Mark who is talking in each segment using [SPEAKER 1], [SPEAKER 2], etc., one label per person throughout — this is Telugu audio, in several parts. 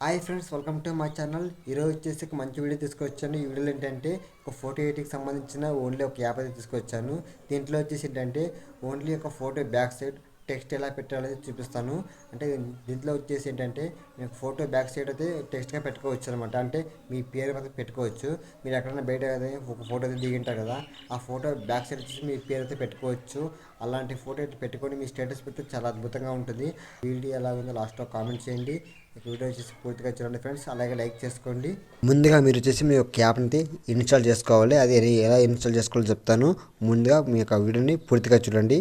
[SPEAKER 1] Hi friends welcome to my channel ఈరోజు వచ్చేసి ఒక మంచి వీడియో తీసుకొచ్చాను. ఈ వీడియోలో ఏంటంటే ఒక ఫోటో ఎడిట్కి సంబంధించిన ఓన్లీ ఒక యాప్ అయితే తీసుకొచ్చాను. దీంట్లో వచ్చేసి ఏంటంటే ఓన్లీ ఒక ఫోటో బ్యాక్ సైడ్ టెక్స్ట్ ఎలా పెట్టాలో చూపిస్తాను. అంటే దీంట్లో వచ్చేసి ఏంటంటే మీకు ఫోటో బ్యాక్ సైడ్ అయితే టెక్స్ట్గా పెట్టుకోవచ్చు అనమాట అంటే మీ పేరు అయితే పెట్టుకోవచ్చు. మీరు ఎక్కడైనా బయట ఒక ఫోటో అయితే దిగింటారు కదా ఆ ఫోటో బ్యాక్ సైడ్ వచ్చేసి మీ పేరు అయితే పెట్టుకోవచ్చు. అలాంటి ఫోటో అయితే పెట్టుకొని మీ స్టేటస్ పెడితే చాలా అద్భుతంగా ఉంటుంది. వీడియో ఎలా ఉందో లాస్ట్లో కామెంట్ చేయండి. వీడియో వచ్చేసి పూర్తిగా చూడండి ఫ్రెండ్స్ అలాగే లైక్ చేసుకోండి. ముందుగా మీరు వచ్చేసి మీ యొక్క యాప్ని ఇన్స్టాల్ చేసుకోవాలి. అది ఎలా ఇన్స్టాల్ చేసుకోవాలో చెప్తాను. ముందుగా మీ యొక్క వీడియోని పూర్తిగా చూడండి.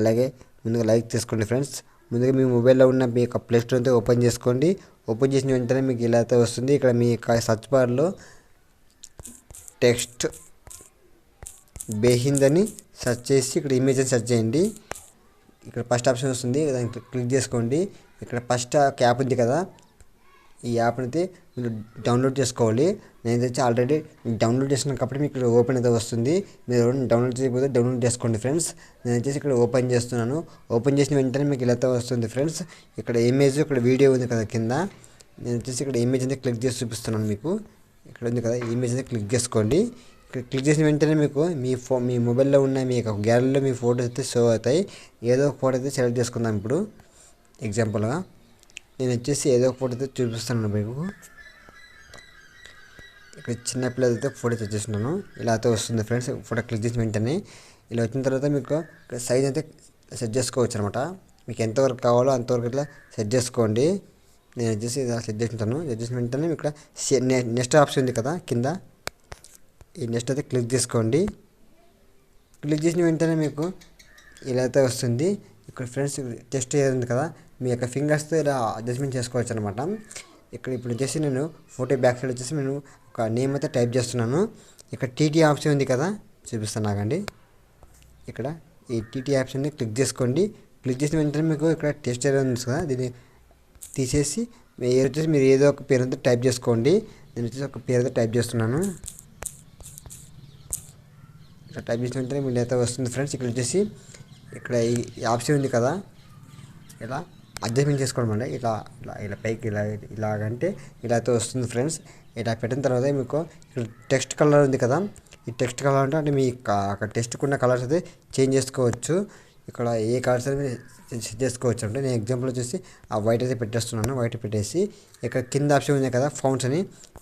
[SPEAKER 1] అలాగే ముందుగా లైక్ చేసుకోండి ఫ్రెండ్స్. ముందుగా మీ మొబైల్లో ఉన్న మీ యొక్క ప్లే స్టోర్ అయితే ఓపెన్ చేసుకోండి. ఓపెన్ చేసిన వెంటనే మీకు ఇలా అయితే వస్తుంది. ఇక్కడ మీ యొక్క సర్చ్ బార్లో టెక్స్ట్ బేహింద్ అని సెర్చ్ చేసి ఇక్కడ ఇమేజ్ అని సెర్చ్ చేయండి. ఇక్కడ ఫస్ట్ ఆప్షన్ వస్తుంది. దాన్ని క్లిక్ చేసుకోండి. ఇక్కడ ఫస్ట్ క్యాప్ ఉంది కదా. ఈ యాప్ని అయితే మీరు డౌన్లోడ్ చేసుకోవాలి. నేను వచ్చి ఆల్రెడీ డౌన్లోడ్ చేసిన కాబట్టి మీకు ఇక్కడ ఓపెన్ అయితే వస్తుంది. మీరు డౌన్లోడ్ చేయకపోతే డౌన్లోడ్ చేసుకోండి ఫ్రెండ్స్. నేను వచ్చేసి ఇక్కడ ఓపెన్ చేస్తున్నాను. ఓపెన్ చేసిన వెంటనే మీకు ఇలా అయితే వస్తుంది ఫ్రెండ్స్. ఇక్కడ ఇమేజ్ ఇక్కడ వీడియో ఉంది కదా కింద. నేను వచ్చేసి ఇక్కడ ఇమేజ్ అయితే క్లిక్ చేసి చూపిస్తున్నాను మీకు. ఇక్కడ ఉంది కదా ఇమేజ్ అయితే క్లిక్ చేసుకోండి. ఇక్కడ క్లిక్ చేసిన వెంటనే మీకు మీ ఫో మీ మొబైల్లో ఉన్న మీ యొక్క గ్యాలరీలో మీ ఫోటోస్ అయితే షో అవుతాయి. ఏదో ఒక ఫోటో అయితే సెలెక్ట్ చేసుకుందాం ఇప్పుడు. ఎగ్జాంపుల్గా నేను వచ్చేసి ఏదో ఒక ఫోటో అయితే చూపిస్తున్నాను మీకు. ఇక్కడ చిన్న పిల్లలతో ఫోటో తెచ్చేస్తున్నాను. ఇలా అయితే వస్తుంది ఫ్రెండ్స్. ఫోటో క్లిక్ చేసిన వెంటనే ఇలా వచ్చిన తర్వాత మీకు సైజ్ అయితే సెట్ చేసుకోవచ్చు అనమాట మీకు ఎంతవరకు కావాలో అంతవరకు ఇట్లా సెట్ చేసుకోండి. నేను వచ్చేసి ఇలా సెట్ చేస్తుంటాను. సెట్ చేసిన వెంటనే ఇక్కడ నెక్స్ట్ ఆప్షన్ ఉంది కదా కింద. ఈ నెక్స్ట్ అయితే క్లిక్ చేసుకోండి. క్లిక్ చేసిన వెంటనే మీకు ఇలా అయితే వస్తుంది. ఇక్కడ ఫ్రెండ్స్ టెస్ట్ ఏది ఉంది కదా? మీ యొక్క ఫింగర్స్తో ఇలా అడ్జస్ట్మెంట్ చేసుకోవచ్చు అనమాట ఇక్కడ ఇప్పుడు వచ్చేసి నేను ఫోటో బ్యాక్ సైడ్ వచ్చేసి నేను ఒక నేమ్ అయితే టైప్ చేస్తున్నాను. ఇక్కడ టీటీ ఆప్షన్ ఉంది కదా చూపిస్తాను నాకండి ఇక్కడ ఈ టీటీ ఆప్షన్ని క్లిక్ చేసుకోండి. క్లిక్ చేసిన వెంటనే మీకు ఇక్కడ టెస్ట్ ఏరియా ఉంది కదా దీన్ని తీసేసి మీరు వచ్చేసి మీరు ఏదో ఒక పేరు అయితే టైప్ చేసుకోండి. నేను వచ్చేసి ఒక పేరు అయితే టైప్ చేస్తున్నాను. ఇక్కడ టైప్ చేసిన వెంటనే మీరు అయితే వస్తుంది ఫ్రెండ్స్. ఇక్కడ వచ్చేసి ఇక్కడ ఈ ఆప్షన్ ఉంది కదా ఇలా అడ్జస్ట్మెంట్ చేసుకోవడం అంటే ఇలా ఇలా ఇలా పైకి ఇలా ఇలాగంటే ఇలా అయితే వస్తుంది ఫ్రెండ్స్. ఇలా పెట్టిన తర్వాత మీకు టెక్స్ట్ కలర్ ఉంది కదా ఈ టెక్స్ట్ కలర్ అంటే అంటే మీ అక్కడ టెస్ట్కున్న కలర్స్ అయితే చేంజ్ చేసుకోవచ్చు. ఇక్కడ ఏ కలర్స్ అయితే సెట్ చేసుకోవచ్చు. అంటే నేను ఎగ్జాంపుల్ వచ్చేసి ఆ వైట్ అయితే పెట్టేస్తున్నాను. వైట్ పెట్టేసి ఇక్కడ కింద ఆప్షన్ ఉంది కదా ఫౌండ్స్ అని.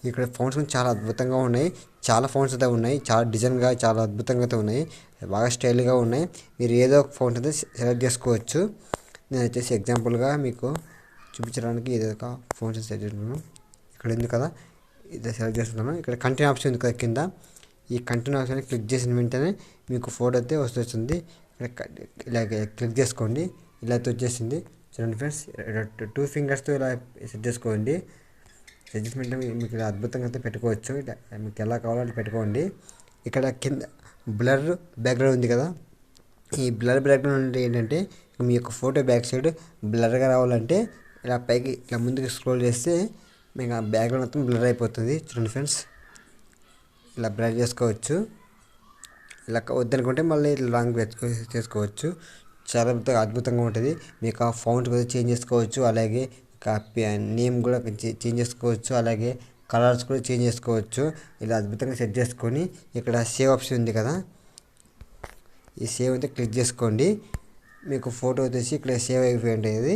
[SPEAKER 1] ఇక్కడ ఫౌండ్స్ చాలా అద్భుతంగా ఉన్నాయి. చాలా ఫౌండ్స్ అయితే ఉన్నాయి. చాలా డిజైన్గా చాలా అద్భుతంగా అయితే ఉన్నాయి. బాగా స్టైల్గా ఉన్నాయి. మీరు ఏదో ఒక ఫౌండ్ అయితే సెలెక్ట్ చేసుకోవచ్చు. నేను వచ్చేసి ఎగ్జాంపుల్గా మీకు చూపించడానికి ఇది ఒక ఫోన్ సెలెక్ట్ చేస్తున్నాను. ఇక్కడ ఉంది కదా ఇది సెలెక్ట్ చేస్తున్నాను. ఇక్కడ కంటెంట్ ఆప్షన్ ఉంది కదా కింద. ఈ కంటెంట్ ఆప్షన్ క్లిక్ చేసిన వెంటనే మీకు ఫోటో అయితే వస్తుంది ఇక్కడ ఇలా క్లిక్ చేసుకోండి. ఇలా అయితే వచ్చేసింది. చూడండి ఫ్రెండ్స్ టూ ఫింగర్స్తో ఇలా సెట్ చేసుకోండి. సెట్ మీకు ఇలా అద్భుతంగా అయితే పెట్టుకోవచ్చు. మీకు ఎలా కావాలో పెట్టుకోండి. ఇక్కడ కింద బ్లర్ బ్యాక్గ్రౌండ్ ఉంది కదా ఈ బ్లర్ బ్యాక్గ్రౌండ్ ఏంటంటే మీ యొక్క ఫోటో బ్యాక్ సైడ్ బ్లర్గా రావాలంటే ఇలా పైకి ఇలా ముందుకు స్క్రోల్ చేస్తే మీకు ఆ బ్యాక్గ్రౌండ్ మొత్తం బ్లర్ అయిపోతుంది. చూడండి ఫ్రెండ్స్ ఇలా బ్లర్ చేసుకోవచ్చు. ఇలా వద్దనుకుంటే మళ్ళీ లాంగ్ చేసుకోవచ్చు. చాలా అద్భుతంగా ఉంటుంది. మీకు ఆ ఫౌంట్ కూడా చేంజ్ చేసుకోవచ్చు. అలాగే నేమ్ కూడా చేంజ్ చేసుకోవచ్చు. అలాగే కలర్స్ కూడా చేంజ్ చేసుకోవచ్చు. ఇలా అద్భుతంగా సెట్ చేసుకొని ఇక్కడ సేవ్ ఆప్షన్ ఉంది కదా. ఈ సేవ్ అయితే క్లిక్ చేసుకోండి. మీకు ఫోటో వచ్చేసి ఇక్కడ సేవ్ అయిపోయి ఉంటుంది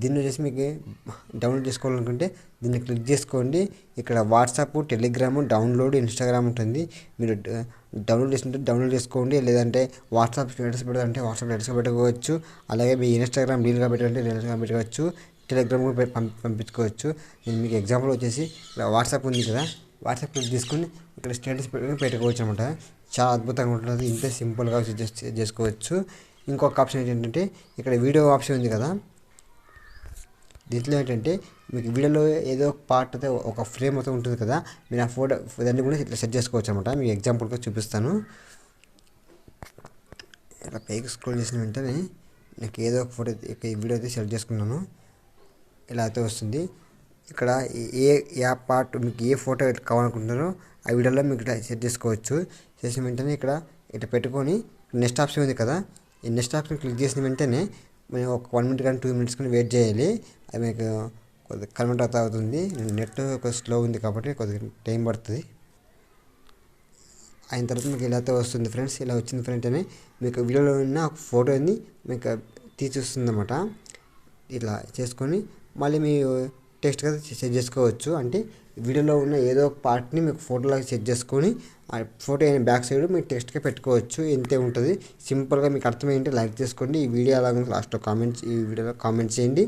[SPEAKER 1] దీన్ని వచ్చేసి మీకు డౌన్లోడ్ చేసుకోవాలనుకుంటే దీన్ని క్లిక్ చేసుకోండి. ఇక్కడ వాట్సాప్ టెలిగ్రామ్ డౌన్లోడ్ ఇన్స్టాగ్రామ్ ఉంటుంది. మీరు డౌన్లోడ్ చేసుకుంటే డౌన్లోడ్ చేసుకోండి. లేదంటే వాట్సాప్ స్టేటస్ పెట్టాలంటే వాట్సాప్ స్టేటస్ పెట్టుకోవచ్చు. అలాగే మీ ఇన్స్టాగ్రామ్ రీల్గా పెట్టాలంటే రీల్గా పెట్టుకోవచ్చు. టెలిగ్రామ్ కూడా పంపించుకోవచ్చు. నేను మీకు ఎగ్జాంపుల్ వచ్చేసి వాట్సాప్ ఉంది కదా. వాట్సాప్ తీసుకుని ఇక్కడ స్టేటస్ పెట్టుకోవచ్చు అనమాట చాలా అద్భుతంగా ఉంటుంది. ఇంతే సింపుల్గా చేసుకోవచ్చు. ఇంకొక ఆప్షన్ ఏంటంటే ఇక్కడ వీడియో ఆప్షన్ ఉంది కదా. దీంట్లో ఏంటంటే మీకు వీడియోలో ఏదో ఒక పార్ట్ అయితే ఒక ఫ్రేమ్ అయితే ఉంటుంది కదా. మీరు ఆ ఫోటో దాన్ని కూడా ఇట్లా సెట్ చేసుకోవచ్చు అనమాట మీకు ఎగ్జాంపుల్గా చూపిస్తాను. ఇలా పైకి స్క్రోల్ చేసిన వెంటనే నాకు ఏదో ఒక ఫోటో ఈ వీడియో అయితే సెలెక్ట్ చేసుకున్నాను. ఇలా అయితే వస్తుంది. ఇక్కడ ఏ యాప్ పార్ట్ మీకు ఏ ఫోటో కావాలనుకుంటున్నారో ఆ వీడియోలో మీకు ఇట్లా సెట్ చేసుకోవచ్చు. చేసిన వెంటనే ఇక్కడ ఇట్లా పెట్టుకొని నెక్స్ట్ ఆప్షన్ ఉంది కదా. ఈ నెక్స్ట్ ఆప్షన్ క్లిక్ చేసిన వెంటనే మేము ఒక వన్ మినిట్ కానీ టూ మినిట్స్ కానీ వెయిట్ చేయాలి. అది మీకు కొద్దిగా కన్వర్ట్ అవుతా అవుతుంది. నెట్ స్లో ఉంది కాబట్టి కొద్దిగా టైం పడుతుంది. అయిన తర్వాత మీకు ఇలా అయితే వస్తుంది ఫ్రెండ్స్. ఇలా వచ్చింది ఫ్రెండ్స్ అని మీకు వీడియోలో ఉన్న ఒక ఫోటోని మీకు తీసి అన్నమాట ఇలా చేసుకొని మళ్ళీ మీ టెక్స్ట్ కదా సెట్ చేసుకోవచ్చు. అంటే వీడియోలో ఉన్న ఏదో ఒక పార్ట్ని మీకు ఫోటోలాగా సెట్ చేసుకొని ఆ ఫోటో అయిన బ్యాక్ సైడ్ మీరు టెక్స్ట్గా పెట్టుకోవచ్చు. ఇంతే ఉంటుంది? సింపుల్గా మీకు అర్థమైంటే లైక్ చేసుకోండి. ఈ వీడియో అలాగే లాస్ట్లో కామెంట్స్ ఈ వీడియోలో కామెంట్స్ చేయండి.